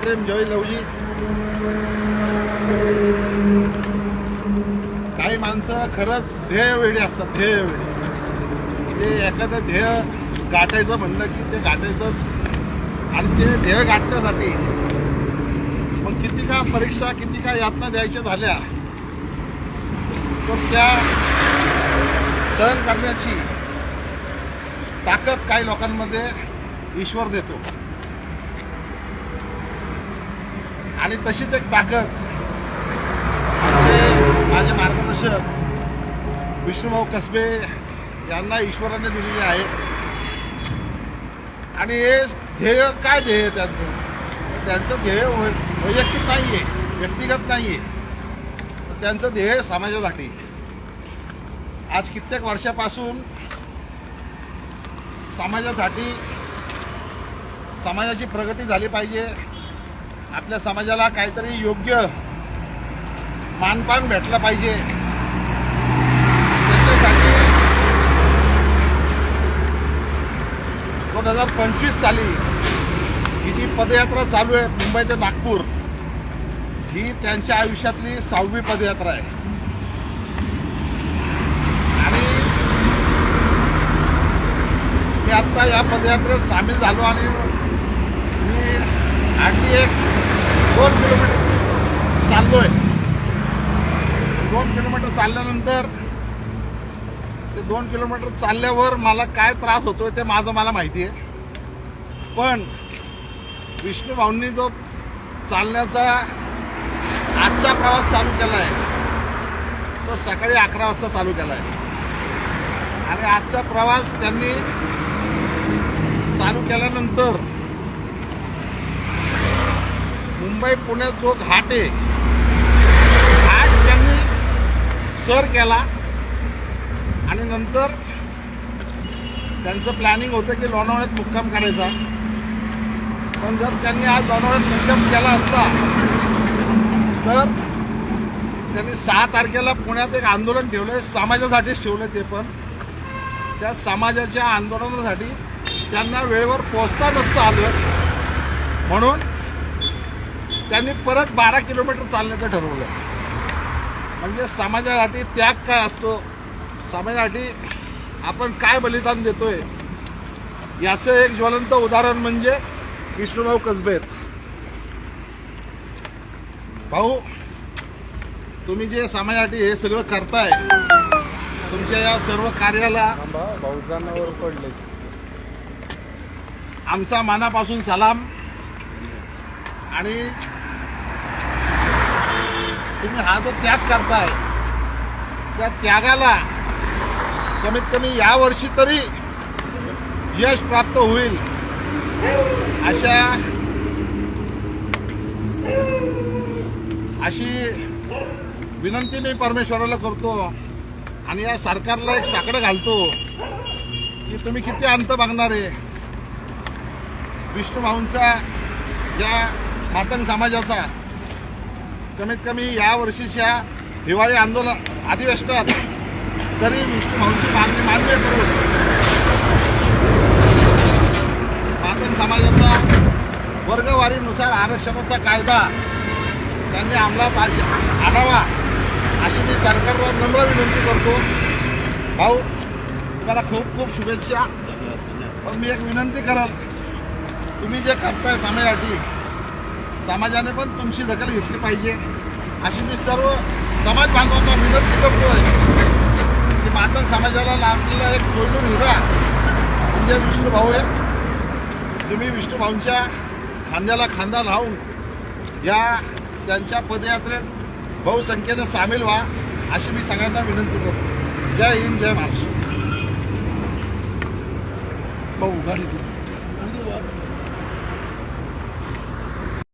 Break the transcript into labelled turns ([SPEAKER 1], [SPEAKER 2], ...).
[SPEAKER 1] सर्वांना सप्रेम लवजी काही माणसं खरंच ध्येय वेळी असतात ध्येय वेळी ते एखादं ध्येय गाठायचं म्हणलं की ते गाठायचं आणि ते ध्येय गाठण्यासाठी. मग किती का परीक्षा किती का यातना द्यायच्या झाल्या पण त्या सहन करण्याची ताकद काही लोकांमध्ये ईश्वर देतो. आणि तशीच एक ताकद. माझे मार्गदर्शक विष्णुभाऊ कसबे यांना ईश्वराने दिलेली आहे. आणि हे ध्येय काय ध्येय त्यांचं? त्यांचं ध्येय वै- वैयक्तिक नाही आहे व्यक्तिगत नाही आहे त्यांचं ध्येय समाजासाठी. आज कित्येक वर्षापासून समाजासाठी समाजाची प्रगती झाली पाहिजे. आपल्या समाजाला काहीतरी योग्य मानपान भेटलं पाहिजे. त्याच्यासाठी दोन हजार पंचवीस साली ही जी पदयात्रा चालू आहे मुंबई ते नागपूर ही त्यांच्या आयुष्यातली सहावी पदयात्रा आहे. आणि मी आत्ता या पदयात्रेत सामील झालो आणि आणखी एक दोन किलोमीटर. चाललोय दोन किलोमीटर चालल्यानंतर ते दोन किलोमीटर चालल्यावर मला काय त्रास होतोय ते माझं मला माहिती आहे. पण विष्णू भाऊंनी जो चालण्याचा आजचा प्रवास चालू केला आहे तो सकाळी अकरा वाजता चालू केला आहे. आणि आजचा प्रवास त्यांनी चालू केल्यानंतर मुंबई पुण्यात जो घाट आहे घाट त्यांनी सर केला आणि नंतर त्यांचं प्लॅनिंग होतं की लोणावळ्यात मुक्काम करायचा. पण जर त्यांनी आज लोणावळ्यात मुक्काम केला असता तर त्यांनी सहा तारखेला पुण्यात एक आंदोलन ठेवलं आहे समाजासाठीच ठेवलं ते पण. त्या समाजाच्या आंदोलनासाठी त्यांना वेळेवर पोचता नसतं आलं. म्हणून त्यांनी परत बारा किलोमीटर चालण्याचं ठरवलं म्हणजे समाजासाठी त्याग काय असतो? समाजासाठी आपण काय बलिदान देतोय? याचं एक ज्वलंत उदाहरण म्हणजे विष्णुभाऊ कसबेत. भाऊ तुम्ही जे समाजासाठी हे सगळं करताय तुमच्या या सर्व कार्याला
[SPEAKER 2] पडले.
[SPEAKER 1] आमचा मनापासून सलाम. आणि तुम्ही हा जो त्याग करताय त्या त्यागाला कमीत कमी या वर्षी तरी यश प्राप्त होईल अशा अशी विनंती मी परमेश्वराला करतो आणि या सरकारला एक साकडं घालतो की तुम्ही किती अंत बघणार. आहे विष्णू भाऊंचा या मातंग समाजाचा कमीत कमी या वर्षीच्या हिवाळी आंदोलन अधिवेशनात तरी विष्णूभाऊंची मागणी मान्य करून मातंग समाजाचा वर्गवारीनुसार आरक्षणाचा कायदा त्यांनी अंमलात आणावा अशी मी सरकारला नम्र विनंती करतो. भाऊ तुम्हाला खूप खूप शुभेच्छा. पण मी एक विनंती करत तुम्ही जे करताय समाजासाठी समाजाने पण तुमची दखल घेतली पाहिजे. अशी मी सर्व समाज बांधवांना विनंती करतो आहे की मातंग समाजाला लाभलेला एक सोडून हिरा म्हणजे विष्णू भाऊ आहे तुम्ही विष्णू भाऊंच्या खांद्याला खांदा लावून या त्यांच्या पदयात्रेत बहुसंख्येनं सामील व्हा अशी मी सगळ्यांना विनंती करतो. जय हिंद जय महाराष्ट्र. भाऊ गाडी